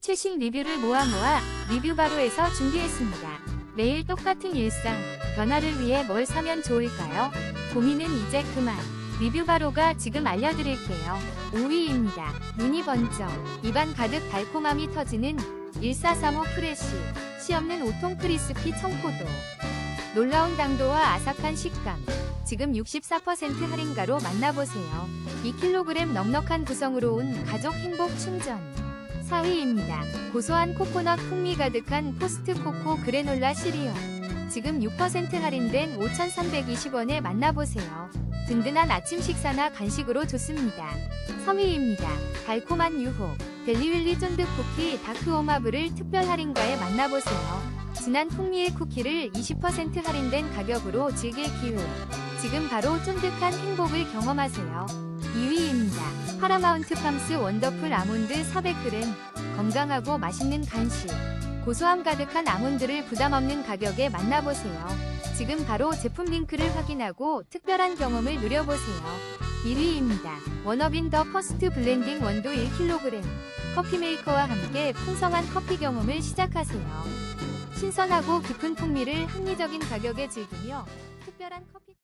최신 리뷰를 모아 모아 리뷰 바로에서 준비했습니다. 매일 똑같은 일상, 변화를 위해 뭘 사면 좋을까요? 고민은 이제 그만. 리뷰 바로가 지금 알려드릴게요. 5위입니다. 눈이 번쩍, 입안 가득 달콤함이 터지는 1435 프레쉬, 시 없는 오통 크리스피 청포도. 놀라운 당도와 아삭한 식감. 지금 64% 할인가로 만나보세요. 2kg 넉넉한 구성으로 온 가족 행복 충전. 4위입니다. 고소한 코코넛 풍미 가득한 포스트 코코 그래놀라 시리얼. 지금 6% 할인된 5,320원에 만나보세요. 든든한 아침 식사나 간식으로 좋습니다. 3위입니다. 달콤한 유혹. 델리윌리 쫀득 쿠키 다크 오마브를 특별 할인가에 만나보세요. 진한 풍미의 쿠키를 20% 할인된 가격으로 즐길 기회. 지금 바로 쫀득한 행복을 경험하세요. 2위입니다. 파라마운트 팜스 원더풀 아몬드 400g. 건강하고 맛있는 간식. 고소함 가득한 아몬드를 부담 없는 가격에 만나보세요. 지금 바로 제품 링크를 확인하고 특별한 경험을 누려보세요. 1위입니다. 워너빈 더 퍼스트 블렌딩 원두 1kg. 커피 메이커와 함께 풍성한 커피 경험을 시작하세요. 신선하고 깊은 풍미를 합리적인 가격에 즐기며 특별한 커피